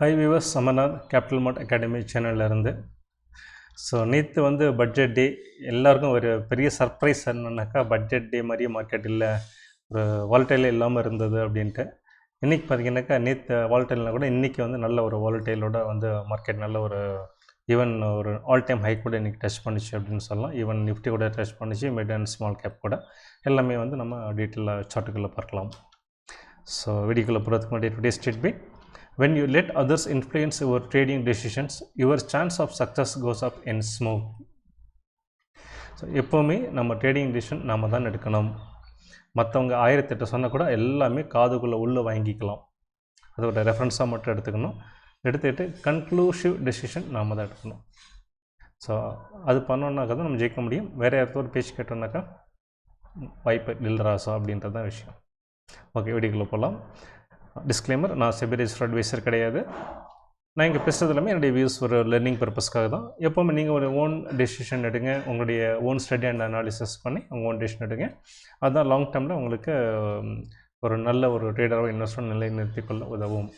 Hi viewers Amarnath capital mart academy சேனல்லேருந்து so நேற்று வந்து budget டே எல்லாருக்கும் ஒரு பெரிய சர்ப்ரைஸ் என்னன்னாக்கா பட்ஜெட் டே மாதிரியே மார்க்கெட் இல்லை ஒரு வால்டைல் இல்லாமல் இருந்தது அப்படின்ட்டு. இன்றைக்கி பார்த்தீங்கன்னாக்கா நேற்று வால்டைல்னா கூட இன்றைக்கி வந்து நல்ல ஒரு வால்டைலோட வந்து மார்க்கெட் நல்ல ஒரு ஈவன் ஒரு ஆல் டைம் ஹை கூட இன்றைக்கி டச் பண்ணிச்சு அப்படின்னு சொல்லலாம். ஈவன் நிஃப்டி கூட டச் பண்ணிச்சு மிட் அண்ட் ஸ்மால் கேப் கூட. எல்லாமே வந்து நம்ம டீட்டெயிலாக சார்ட்டுக்குள்ளே பார்க்கலாம். ஸோ வீடியோக்குள்ளே போகிறதுக்கு முன்னாடி today state by when you let others influence your trading decisions your chance of success goes up in smoke. So எப்போவுமே நம்ம ட்ரேடிங் டிசிஷன் நாம் தான் எடுக்கணும். மற்றவங்க ஆயிரத்தெட்டு சொன்னால் கூட எல்லாமே காதுக்குள்ளே உள்ளே வாங்கிக்கலாம். அதோட ரெஃபரன்ஸாக மட்டும் எடுத்துக்கணும். எடுத்துக்கிட்டு கன்க்ளூசிவ் டெசிஷன் நாம் தான் எடுக்கணும். ஸோ அது பண்ணோன்னாக்கா தான் நம்ம ஜெயிக்க முடியும். வேறு யார்த்தோ பேச்சு கேட்டோம்னாக்கா வாய்ப்பு இல்லராசா அப்படின்றது தான் விஷயம். ஓகே வீடியோக்குள்ளே போகலாம். டிஸ்க்ளைமர் நான் செபி அட்வைசர் கிடையாது. நான் இங்கே பேசுகிறது எல்லாமே என்னுடைய வியூஸ் ஒரு லேர்னிங் பர்பஸ்க்காக தான். எப்போவுமே நீங்கள் ஒரு ஓன் டெசிஷன் எடுங்க உங்களுடைய ஓன் ஸ்டடி அண்ட் அனாலிசிஸ் பண்ணி உங்கள் ஓன் டெசிஷன் எடுங்க. அதுதான் லாங் டேர்மில் உங்களுக்கு ஒரு நல்ல ஒரு ட்ரேடராக இன்வெஸ்ட்மெண்ட் நிலைநிறுத்திக்கொள்ள உதவும்.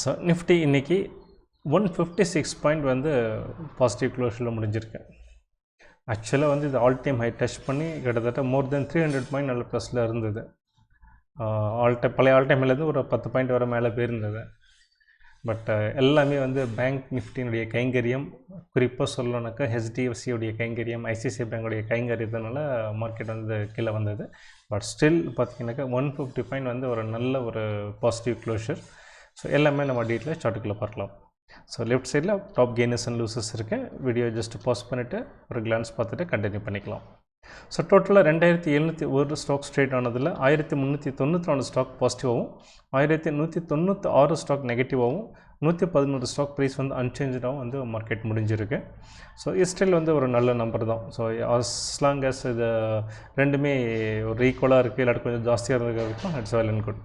ஸோ நிஃப்டி இன்றைக்கி ஒன் ஃபிஃப்டி சிக்ஸ் பாயிண்ட் வந்து பாசிட்டிவ் க்ளோஷரில் முடிஞ்சிருக்கு. ஆக்சுவலாக வந்து இது ஆல் டைம் ஹை டச் பண்ணி கிட்டத்தட்ட more than three hundred point நல்ல ப்ளஸில் இருந்தது. ஆல் டைம் பழைய ஆல் டைம்லேருந்து ஒரு பத்து பாயிண்ட் வர மேலே போயிருந்தது. பட் எல்லாமே வந்து பேங்க் நிஃப்டியினுடைய கைங்கரியம். குறிப்பாக சொல்லணுனாக்கா ஹெச்டிஎஃப்சியுடைய கைங்கரியம் ஐசிஐசிஐ பேங்குடைய கைங்கரியத்தினால மார்க்கெட் வந்து கீழே வந்தது. பட் ஸ்டில் பார்த்தீங்கன்னாக்கா ஒன் ஃபிஃப்டி பாயிண்ட் வந்து ஒரு நல்ல ஒரு பாசிட்டிவ் க்ளோஷர் ஸோ எல்லாமே நம்ம டீட்டெயில் சார்ட்டுக்குள்ளே பார்க்கலாம். ஸோ லெஃப்ட் சைடில் டாப் கெய்னர்ஸ் அண்ட் லூசஸ் இருக்குது வீடியோ ஜஸ்ட் பாஸ் பண்ணிவிட்டு ஒரு கிளான்ஸ் பார்த்துட்டு கண்டினியூ பண்ணிக்கலாம். ஸோ டோட்டலாக ரெண்டாயிரத்தி எழுநூற்றி ஒரு ஸ்டாக் ஸ்ட்ரேட் ஆனதில் ஆயிரத்தி முந்நூற்றி தொண்ணூற்றி நாலு ஸ்டாக் பாசிட்டிவாகவும் ஆயிரத்தி நூற்றி தொண்ணூற்றி ஆறு ஸ்டாக் நெகட்டிவாகவும் நூற்றி பதினோரு ஸ்டாக் ப்ரைஸ் வந்து அன்சேஞ்சாகவும் வந்து மார்க்கெட் முடிஞ்சிருக்கு. ஸோ இஸ்டில் வந்து ஒரு நல்ல நம்பர் தான். ஸோ as long as இது ரெண்டுமே ஒரு ஈக்குவலாக இருக்குது இல்லாட்டி கொஞ்சம் ஜாஸ்தியாக இருக்கிறதுக்கும் இட்ஸ் வெல் அண்ட் குட்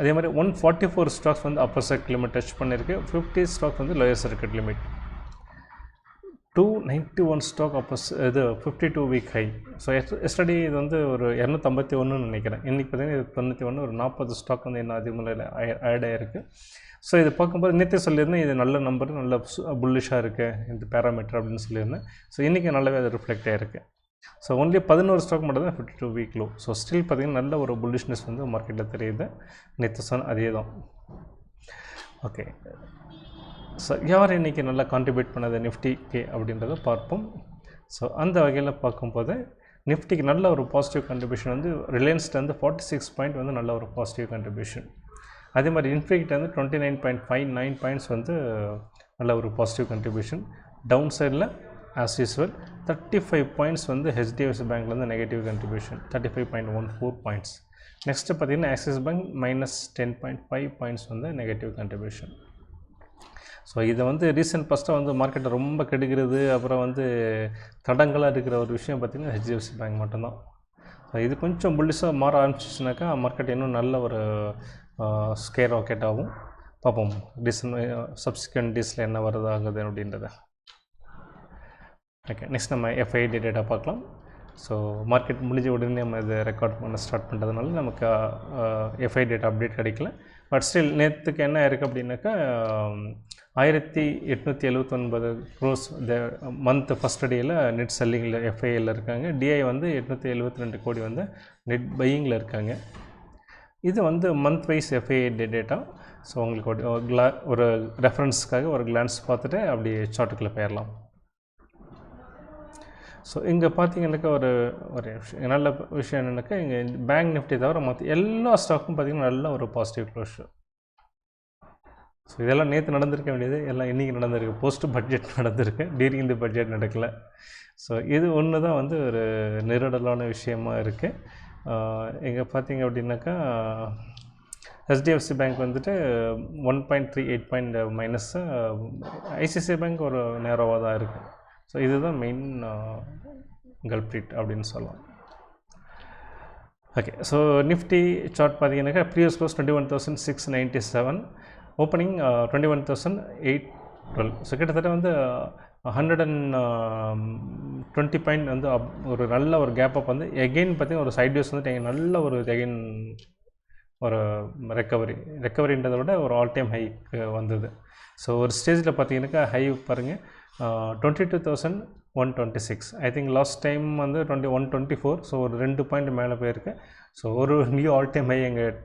அதே மாதிரி ஒன் ஃபார்ட்டி ஃபோர் ஸ்டாக்ஸ் வந்து அப்பர் சர்க்கிட் லிமிட் டச் பண்ணியிருக்கு ஃபிஃப்டி ஸ்டாக் வந்து lower circuit limit two ninety one stock அப்போ இது fifty two week high so எஸ்டடி இது வந்து ஒரு இரநூத்தம்பத்தி ஒன்றுன்னு நினைக்கிறேன். இன்றைக்கி பார்த்தீங்கன்னா இது தொண்ணூற்றி ஒன்று ஒரு நாற்பது ஸ்டாக் வந்து என்ன அதிகமாக ஆட் ஆகிருக்கு ஸோ இது பார்க்கும்போது நேற்றே சொல்லியிருந்தேன் இது நல்ல நம்பர் நல்ல புல்லிஷாக இருக்குது இந்த பேராமீட்டர் அப்படின்னு சொல்லியிருந்தேன். ஸோ இன்றைக்கி நல்லாவே அது ரிஃப்ளெக்ட் ஆகிருக்கு ஸோ ஒன்லி பதினோரு ஸ்டாக் மட்டும் தான் fifty two week low so still பார்த்தீங்கன்னா நல்ல ஒரு புல்லிஷ்னஸ் வந்து மார்க்கெட்டில் தெரியுது. நேற்று சொன்ன அதே தான். ஓகே. ஸோ யார் இன்றைக்கி நல்லா கான்ட்ரிபியூட் பண்ணது நிஃப்டிக்கு அப்படின்றத பார்ப்போம். ஸோ அந்த வகையில் பார்க்கும்போது நிஃப்டிக்கு நல்ல ஒரு பாசிட்டிவ் கண்ட்ரிபியூஷன் வந்து ரிலையன்ஸ்லேருந்து ஃபார்ட்டி சிக்ஸ் பாயிண்ட் வந்து நல்ல ஒரு பாசிட்டிவ் கண்ட்ரிபியூஷன் அதே மாதிரி இன்ஃபினிக்ட் வந்து twenty nine point five nine points வந்து நல்ல ஒரு பாசிட்டிவ் கண்ட்ரிபியூஷன் டவுன் சைடில் as usual thirty five points வந்து ஹெச்டிஎஃப்சி பேங்க்லேருந்து negative contribution thirty five point one four points next பார்த்தீங்கன்னா Axis bank minus ten point five points வந்து negative contribution so இதை வந்து ரீசெண்ட் ஃபஸ்ட்டாக வந்து மார்க்கெட்டை ரொம்ப கெடுக்கிறது அப்புறம் வந்து தடங்களாக இருக்கிற ஒரு விஷயம் பார்த்திங்கன்னா ஹெச்டிஎஃப்சி பேங்க் மட்டும்தான். ஸோ இது கொஞ்சம் புல்லிஷாக மாற ஆரம்பிச்சிச்சுனாக்கா மார்க்கெட் இன்னும் நல்ல ஒரு ஸ்கேர் ராக்கெட் ஆகும் பார்ப்போம். டிசன் சப்சிக்வெண்ட் டேஸில் என்ன வருது ஆகுது அப்படின்றத. ஓகே நெக்ஸ்ட் நம்ம எஃப்ஐடி டேட்டா பார்க்கலாம். ஸோ மார்க்கெட் முடிஞ்ச உடனே நம்ம இதை ரெக்கார்ட் பண்ண ஸ்டார்ட் பண்ணுறதுனால நமக்கு எஃப்ஐ டேட்டா அப்டேட் கிடைக்கல. பட் ஸ்டில் நேற்றுக்கு என்ன இருக்குது அப்படின்னாக்கா ஆயிரத்தி எட்நூற்றி எழுபத்தொன்பது க்ரோஸ் த மந்த் ஃபஸ்ட் டேயில் நெட் செல்லிங்கில் எஃப்ஐயில் இருக்காங்க. டிஐ வந்து எட்நூற்றி எழுபத்தி ரெண்டு கோடி வந்து நெட் பையிங்கில் இருக்காங்க. இது வந்து month wise FII data so உங்களுக்கு ஒரு கிளா ஒரு ரெஃபரன்ஸ்க்காக ஒரு கிளான்ஸ் பார்த்துட்டு அப்படி சார்ட்டுக்குள்ளே போயிடலாம் ஸோ இங்கே பார்த்தீங்கன்னாக்கா ஒரு ஒரு விஷயம் நல்ல விஷயம் என்னென்னாக்கா இங்கே பேங்க் நிஃப்டி தவிர மற்ற எல்லா ஸ்டாக்கும் பார்த்தீங்கன்னா நல்ல ஒரு பாசிட்டிவ் க்ளோஷர் ஸோ இதெல்லாம் நேற்று நடந்திருக்க வேண்டியது. எல்லாம் இன்றைக்கி நடந்திருக்கு. போஸ்ட் பட்ஜெட் நடந்திருக்கு. டீரிங் தி பட்ஜெட் நடக்கல. ஸோ இது ஒன்று தான் வந்து ஒரு நெருடலான விஷயமா இருக்குது இங்கே பார்த்தீங்க அப்படின்னாக்கா ஹெச்டிஎஃப்சி பேங்க் வந்துட்டு one point three eight point minus ICICI bank ஒரு நேரோவாக தான் இருக்குது ஸோ இதுதான் மெயின் கல்ப்ரிட் அப்படின்னு சொல்லலாம். ஓகே ஸோ நிஃப்டி சார்ட் பார்த்தீங்கன்னாக்கா previous close twenty one thousand six ninety seven opening twenty one thousand eight twelve so கிட்டத்தட்ட வந்து ஹண்ட்ரட் அண்ட் டுவெண்ட்டி பாயிண்ட் வந்து அப் ஒரு நல்ல ஒரு கேப் அப் வந்து எகெயின் பார்த்தீங்கன்னா ஒரு சைட் வேஸ் வந்து எங்க நல்ல ஒரு எகெயின் ஒரு ரெக்கவரி ரெக்கவரின்றதை விட ஒரு ஆல் டைம் ஹைக்கு வந்தது. ஸோ ஒரு ஸ்டேஜில் பார்த்தீங்கன்னாக்கா ஹை பாருங்கள் twenty two thousand one twenty six I think last time வந்து twenty one twenty four so ஒரு ரெண்டு பாயிண்ட் மேலே போயிருக்கு. ஸோ ஒரு நியூ ஆல் டைம் ஹை எங்கள்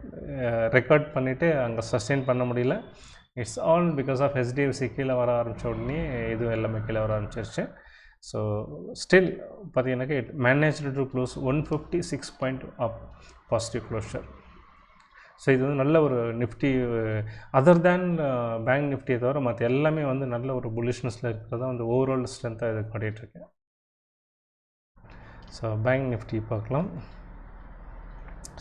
ரெக்கார்ட் பண்ணிவிட்டு அங்கே சஸ்டெயின் பண்ண முடியல. It's all because of HDFC கீழே வர ஆரம்பித்த உடனே இதுவும் எல்லாமே கீழே வர ஆரம்பிச்சிருச்சு. ஸோ ஸ்டில் பார்த்தீங்கன்னாக்கா it manage to close one fifty six point up positive closure so இது வந்து நல்ல ஒரு நிஃப்டி அதர் தேன் பேங்க் நிஃப்டியை தவிர மற்ற எல்லாமே வந்து நல்ல ஒரு புலிஷ்னஸில் இருக்கிறதா வந்து ஓவரால் ஸ்ட்ரென்த்தாக இது காட்டிகிட்ருக்கேன் ஸோ பேங்க் நிஃப்டி பார்க்கலாம்.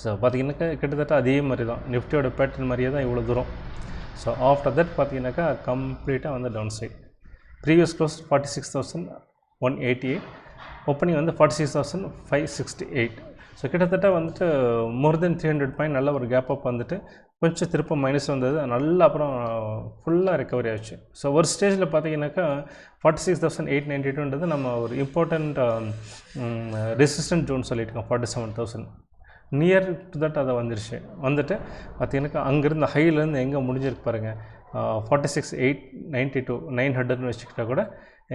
ஸோ பார்த்தீங்கன்னாக்கா கிட்டத்தட்ட அதே மாதிரி தான் நிஃப்டியோட பேட்டர்ன் மாதிரியே தான் இவ்வளோ தூரம். ஸோ ஆஃப்டர் தட் பார்த்தீங்கன்னாக்கா கம்ப்ளீட்டாக வந்து down side previous close forty six thousand one eighty eight opening வந்து forty six thousand five sixty eight so கிட்டத்தட்ட வந்துட்டு more than three hundred point நல்ல ஒரு கேப் அப் வந்துட்டு கொஞ்சம் திருப்ப மைனஸ் வந்தது. நல்லா அப்புறம் ஃபுல்லாக ரெக்கவரி ஆச்சு. ஸோ ஒரு ஸ்டேஜில் பார்த்தீங்கன்னாக்கா forty six thousand eight ninety டூன்றது நம்ம ஒரு இம்பார்ட்டண்ட் ரெசிஸ்டன்ட் ஜோன் சொல்லியிருக்கோம் forty seven thousand near to that அதை வந்துருச்சு. வந்துட்டு பார்த்தீங்கன்னாக்கா அங்கேருந்து ஹையிலேருந்து எங்கே முடிஞ்சிருக்கு பாருங்கள் forty six eight ninety two nine ஹண்ட்ரட்னு வச்சுக்கிட்டா கூட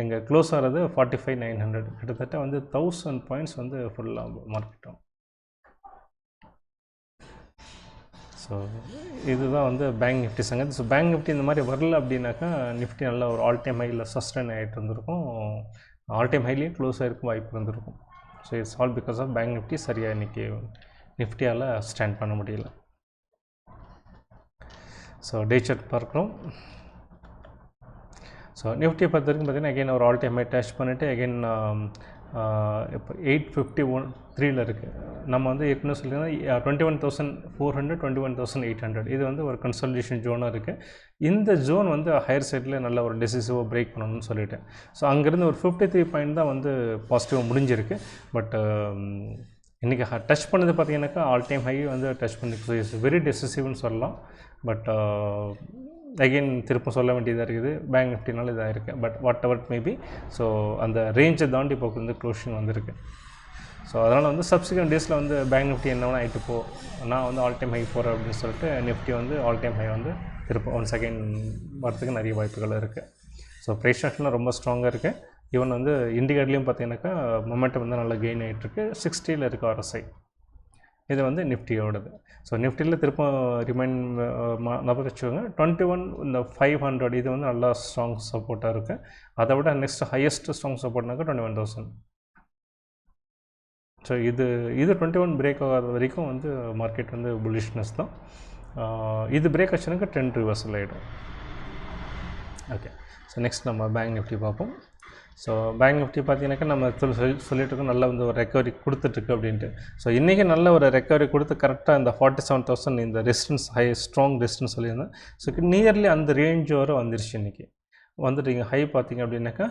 எங்கள் க்ளோஸ் ஆகிறது ஃபார்ட்டி ஃபைவ் நைன் ஹண்ட்ரட் கிட்டத்தட்ட வந்து தௌசண்ட் பாயிண்ட்ஸ் வந்து ஃபுல்லாக மார்க்கெட்டும் ஸோ இதுதான் வந்து பேங்க் நிஃப்டி சங்கத்து ஸோ பேங்க் நிஃப்டி இந்த மாதிரி வரல அப்படின்னாக்கா நிஃப்டி நல்ல ஒரு ஆல் டைம் ஹையில் சஸ்டைன் ஆகிட்டு இருந்திருக்கும். ஆல் டைம் ஹைலேயும் க்ளோஸ் ஆகிருக்கும் வாய்ப்பு இருந்திருக்கும். So it's all because of bank Nifty சரியாக இன்றைக்கி நிஃப்டியால் ஸ்டாண்ட் பண்ண முடியல. ஸோ டே சார்ட் பார்க்குறோம் ஸோ நிஃப்டியை பொறுத்த வரைக்கும் பார்த்தீங்கன்னா அகைன் ஒரு ஆல் டைம் ஹை டச் பண்ணிவிட்டு அகைன் இப்போ எயிட் ஃபிஃப்டி ஒன் த்ரீல இருக்குது நம்ம வந்து ஏற்கனவே சொல்லியிருந்தோம் twenty one thousand four hundred twenty one thousand eight hundred இது வந்து ஒரு கன்சல்டேஷன் ஜோனாக இருக்குது இந்த ஜோன் வந்து ஹையர் சைடில் நல்ல ஒரு டெசிசிவாக பிரேக் பண்ணணும்னு சொல்லிவிட்டேன் ஸோ அங்கேருந்து ஒரு ஃபிஃப்டி த்ரீ பாயிண்ட் தான் வந்து பாசிட்டிவாக முடிஞ்சிருக்கு. பட் இன்றைக்கி டச் பண்ணது பார்த்தீங்கன்னாக்கா ஆல் டைம் ஹை வந்து டச் பண்ணிருக்கு இட்ஸ் வெரி டெசிசிவ்னு சொல்லலாம். பட் அகெயின் திருப்பம் சொல்ல வேண்டியதாக இருக்குது. பேங்க் நிஃப்டினால இதாக இருக்குது but whatever maybe so அந்த ரேஞ்சை தாண்டி இப்போ வந்து க்ளோஷிங் வந்திருக்கு. ஸோ அதனால் வந்து சப்சிக்வெண்ட் டேஸில் வந்து பேங்க் நிஃப்டி என்ன வேணால் ஆகிட்டு போ. நான் வந்து ஆல் டைம் ஹை போகிறேன் அப்படின்னு சொல்லிட்டு நிஃப்டி வந்து ஆல் டைம் ஹை வந்து திரும்ப ஒன் செகண்ட் வரத்துக்கு நிறைய வாய்ப்புகள் இருக்குது ஸோ ப்ரைஸ் ஆக்ஷன்லாம் ரொம்ப ஸ்ட்ராங்காக இருக்குது ஈவன் வந்து இண்டிகேட்லேயும் பார்த்தீங்கன்னாக்கா மொமெண்டம் வந்து நல்லா கெயின் ஆகிட்டுருக்கு சிக்ஸ்டியில் இருக்க ஆர்எஸ்ஐ இது வந்து நிஃப்டியோடது. ஸோ நிஃப்டியில் திரும்ப ரிமைண்ட் நபர் வச்சுக்கோங்க. டுவெண்ட்டி ஒன் இந்த ஃபைவ் ஹண்ட்ரட் இது வந்து நல்லா ஸ்ட்ராங் சப்போர்ட்டாக இருக்குது அதை விட நெக்ஸ்ட் ஹையஸ்ட் ஸ்ட்ராங் சப்போர்ட்னாக்கா டுவெண்ட்டி ஒன் தௌசண்ட் ஸோ இது இது டுவெண்ட்டி ஒன் பிரேக் ஆகாத வரைக்கும் வந்து மார்க்கெட் வந்து புல்லிஷ்னஸ் தான். இது பிரேக் ஆச்சுனாக்கா ட்ரெண்ட் ரிவர்சல் ஆகிடும் ஓகே ஸோ நெக்ஸ்ட் நம்ம பேங்க் நிஃப்டி பார்ப்போம். ஸோ பேங்க் நிஃப்டி பார்த்தீங்கன்னாக்கா நம்ம சொல்லி சொல்லி சொல்லிட்டு இருக்கோம் நல்ல வந்து ஒரு ரெக்கவரி கொடுத்துட்ருக்கு அப்படின்ட்டு. ஸோ இன்றைக்கி நல்ல ஒரு ரெக்கவரி கொடுத்து கரெக்டாக இந்த ஃபார்ட்டி செவன் தௌசண்ட் இந்த ரெசிஸ்டன்ஸ் ஹை ஸ்ட்ராங் ரெசிஸ்டன்ஸ் சொல்லியிருந்தேன். ஸோ நியர்லி அந்த ரேஞ்ச் வரை வந்துருச்சு இன்றைக்கி வந்துட்டு இங்கே ஹை பார்த்தீங்க அப்படின்னாக்கா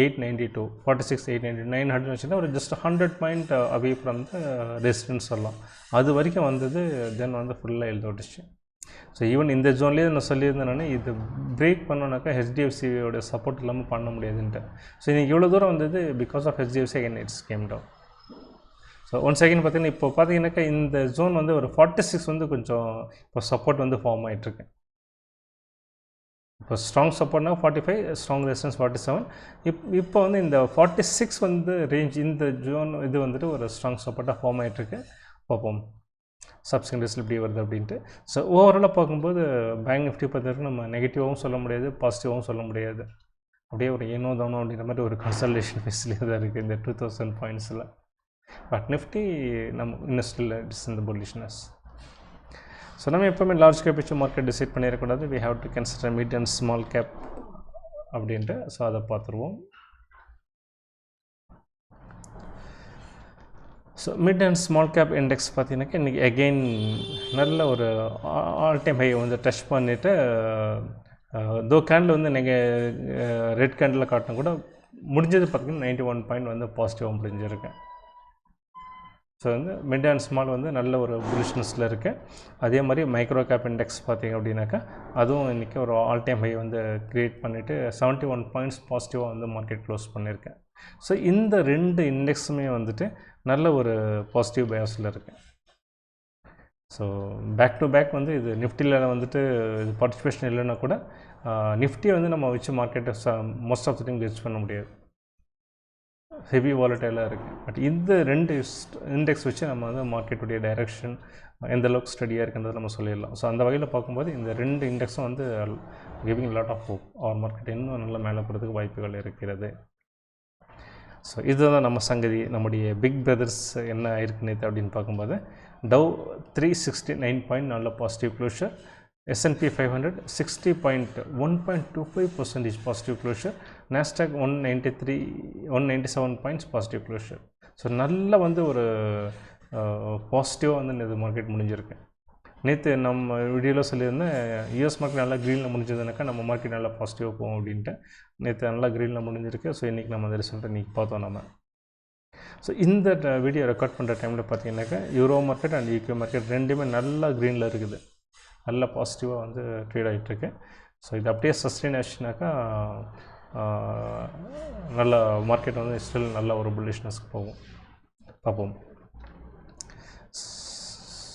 eight ninety two forty six eight ninety nine hundred வச்சுன்னா ஒரு just hundred point away from the residence சொல்லலாம். அது வரைக்கும் வந்தது தென் வந்து ஃபுல்லாக எழுத விட்டுச்சு. ஸோ ஈவன் இந்த ஜோன்லேயே நான் சொல்லியிருந்தேன் நான் இது பிரேக் பண்ணோன்னாக்கா ஹெச்டிஎஃப்சியோட சப்போர்ட் இல்லாமல் பண்ண முடியாதுன்ட்டு. ஸோ இன்றைக்கி இவ்வளோ தூரம் வந்தது because of HDFC again it's came down so one second பார்த்தீங்கன்னா இப்போ பார்த்தீங்கன்னாக்கா இந்த ஜோன் வந்து ஒரு ஃபார்ட்டி சிக்ஸ் வந்து கொஞ்சம் இப்போ சப்போர்ட் வந்து ஃபார்ம் ஆகிட்டுருக்கு இப்போ strong சப்போர்ட்னா forty five strong resistance forty seven இப் இப்போ வந்து இந்த ஃபார்ட்டி சிக்ஸ் வந்து ரேஞ்ச் இந்த ஜோன் இது வந்துட்டு ஒரு ஸ்ட்ராங் சப்போர்ட்டாக ஃபார்ம் ஆகிட்டுருக்கு பார்ப்போம். சப்ஸ்கிரிப்ட் லிஸ்ட்டில் இப்படி வருது அப்படின்ட்டு. ஸோ ஓவராலாக பார்க்கும்போது பேங்க் நிஃப்டி பொறுத்த வரைக்கும் நம்ம நெகட்டிவாகவும் சொல்ல முடியாது பாசிட்டிவாகவும் சொல்ல முடியாது. அப்படியே ஒரு ஏனோ தானோ அப்படின்ற மாதிரி ஒரு கன்சல்டேஷன் ஃபெசிலிட்டி தான் இருக்குது இந்த டூ தௌசண்ட் பாயிண்ட்ஸில் பட் நிஃப்டி நம்ம இன்னும் இட்ஸ் இந்த புல்லிஷ்னஸ் ஸோ நம்ம எப்போவுமே லார்ஜ் கேப் வச்சு மார்க்கெட் டிசைட் பண்ணிடக்கூடாது. We have to consider mid and small cap அப்படின்ட்டு. ஸோ அதை பார்த்துருவோம். So mid and small cap index பார்த்தீங்கன்னாக்கா இன்றைக்கி அகெயின் நல்ல ஒரு ஆல் டைம் ஹை வந்து டச் பண்ணிவிட்டு தோ கேண்டில் வந்து நீங்கள் ரெட் கேண்டில் காட்டினா கூட முடிஞ்சது பார்த்தீங்கன்னா நைன்ட்டி ஒன் பாயிண்ட் வந்து பாசிட்டிவாக முடிஞ்சிருக்கேன் ஸோ வந்து மிட் அண்ட் ஸ்மால் வந்து நல்ல ஒரு புலிஷ்னஸில் இருக்குது அதே மாதிரி மைக்ரோ கேப் இண்டெக்ஸ் பார்த்திங்க அப்படின்னாக்கா அதுவும் இன்றைக்கி ஒரு ஆல் டைம் ஹை வந்து க்ரியேட் பண்ணிவிட்டு செவன்ட்டி ஒன் பாயிண்ட்ஸ் பாசிட்டிவாக வந்து மார்க்கெட் க்ளோஸ் பண்ணியிருக்கேன் ஸோ இந்த ரெண்டு இண்டெக்ஸுமே வந்துட்டு நல்ல ஒரு பாசிட்டிவ் பயாஸில் இருக்குது ஸோ பேக் டு பேக் வந்து இது நிஃப்டியில் வந்துட்டு இது பார்ட்டிசிபேஷன் இல்லைன்னா கூட நிஃப்டியை வந்து நம்ம வச்சு மார்க்கெட்டை most of the time catch பண்ண முடியாது. ஹெவி வாலட்டைலாக இருக்குது பட் இந்த ரெண்டு இண்டெக்ஸ் வச்சு நம்ம வந்து மார்க்கெட்டுடைய டைரெக்ஷன் எந்த அளவுக்கு ஸ்டடியாக இருக்குன்றதை நம்ம சொல்லிடலாம். ஸோ அந்த வகையில் பார்க்கும்போது இந்த ரெண்டு இண்டெக்ஸும் வந்து giving lot of hope our market இன்னும் நல்லா மேலே போகிறதுக்கு வாய்ப்புகள் இருக்கிறது. ஸோ இதுதான் நம்ம சங்கதி நம்முடைய பிக் பிரதர்ஸ் என்ன ஆயிருக்கு நேற்று அப்படின்னு பார்க்கும்போது Dow three sixty nine point நல்ல positive closure S and P five hundred sixty point one point two five percentage positive closure Nasdaq one ninety three one ninety seven points positive closure so நல்ல வந்து ஒரு uh, பாசிட்டிவாக வந்து இந்த market முடிஞ்சிருக்கு. நேற்று நம்ம வீடியோவில் சொல்லியிருந்தேன் யூஎஸ் மார்க்கெட் நல்லா க்ரீனில் முடிஞ்சதுனாக்கா நம்ம மார்க்கெட் நல்லா பாசிட்டிவாக போகும் அப்படின்ட்டு. நேற்று நல்லா க்ரீனில் முடிஞ்சிருக்கு. ஸோ இன்றைக்கி நம்ம அந்த ரிசல்ட்டை இன்றைக்கி பார்த்தோம் நம்ம ஸோ இந்த வீடியோ ரெக்கார்ட் பண்ணுற டைமில் பார்த்தீங்கன்னாக்கா euro market and UK market ரெண்டுமே நல்லா க்ரீனில் இருக்குது. நல்ல பாசிட்டிவாக வந்து ட்ரேட் ஆகிட்டுருக்கு ஸோ இது அப்படியே சஸ்டெயின் ஆச்சுனாக்கா நல்ல மார்க்கெட் வந்து ஸ்டில் நல்ல ஒரு புல்லிஷ்னஸ்க்கு போகும். பார்ப்போம்.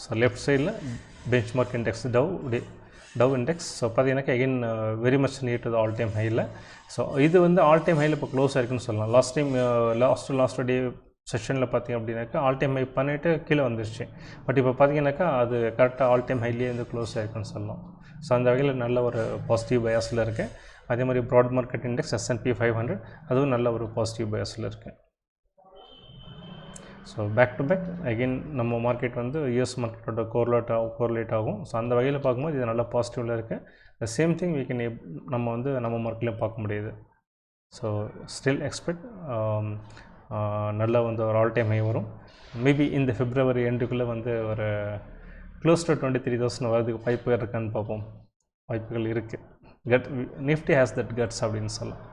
ஸோ லெஃப்ட் சைடில் benchmark index Dow day Dow index so பார்த்தீங்கன்னாக்கா again very much near to all time ஹையில் ஸோ இது வந்து ஆல் டைம் ஹையில் இப்போ க்ளோஸ் ஆயிருக்குன்னு சொல்லலாம். Last time last last day செஷனில் பார்த்தீங்க அப்படின்னாக்கா ஆல் டைம் ஹை பண்ணிவிட்டு கீழே வந்துருச்சு. பட் இப்போ பார்த்தீங்கன்னாக்கா அது கரெக்டாக ஆல் டைம் ஹைலேயே வந்து க்ளோஸ் ஆயிருக்குன்னு சொல்லலாம். ஸோ அந்த வகையில் நல்ல ஒரு பாசிட்டிவ் பயாஸில் இருக்குது அதே மாதிரி broad market index S and P five hundred அதுவும் நல்ல ஒரு பாசிட்டிவ் பயாஸில் இருக்குது so back to back again நம்ம மார்க்கெட் வந்து யூஎஸ் மார்க்கெட்டோட கோர்லேட் ஆகும் கோர்லேட் ஆகும். ஸோ அந்த வகையில் பார்க்கும்போது இது நல்லா பாசிட்டிவில் இருக்குது the same thing we can நம்ம வந்து நம்ம மார்க்கெட்லேயும் பார்க்க முடியுது. ஸோ ஸ்டில் எக்ஸ்பெக்ட் நல்லா வந்து ஒரு ஆல் டைம் ஹை வரும். மேபி இந்த ஃபிப்ரவரி எண்டுக்குள்ளே வந்து ஒரு close to twenty three thousand வரதுக்கு வாய்ப்புகள் இருக்கான்னு பார்ப்போம். வாய்ப்புகள் இருக்குது gut Nifty has that guts அப்படின்னு சொல்லலாம்.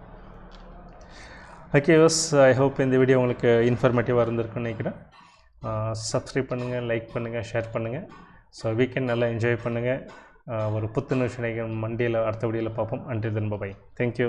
ஓகே யோஸ் ஐ ஹோப் இந்த வீடியோ உங்களுக்கு இன்ஃபர்மேட்டிவாக இருந்திருக்குன்னு நினைக்கிறேன். சப்ஸ்கிரைப் பண்ணுங்கள் லைக் பண்ணுங்கள் ஷேர் பண்ணுங்கள் ஸோ வீக்கெண்ட் நல்லா என்ஜாய் பண்ணுங்கள் ஒரு புத்துணர்ச்சி நினைக்கிற மண்டியில் அடுத்த வீடியோவில் பார்ப்போம். அன்றி தன் தேங்க்யூ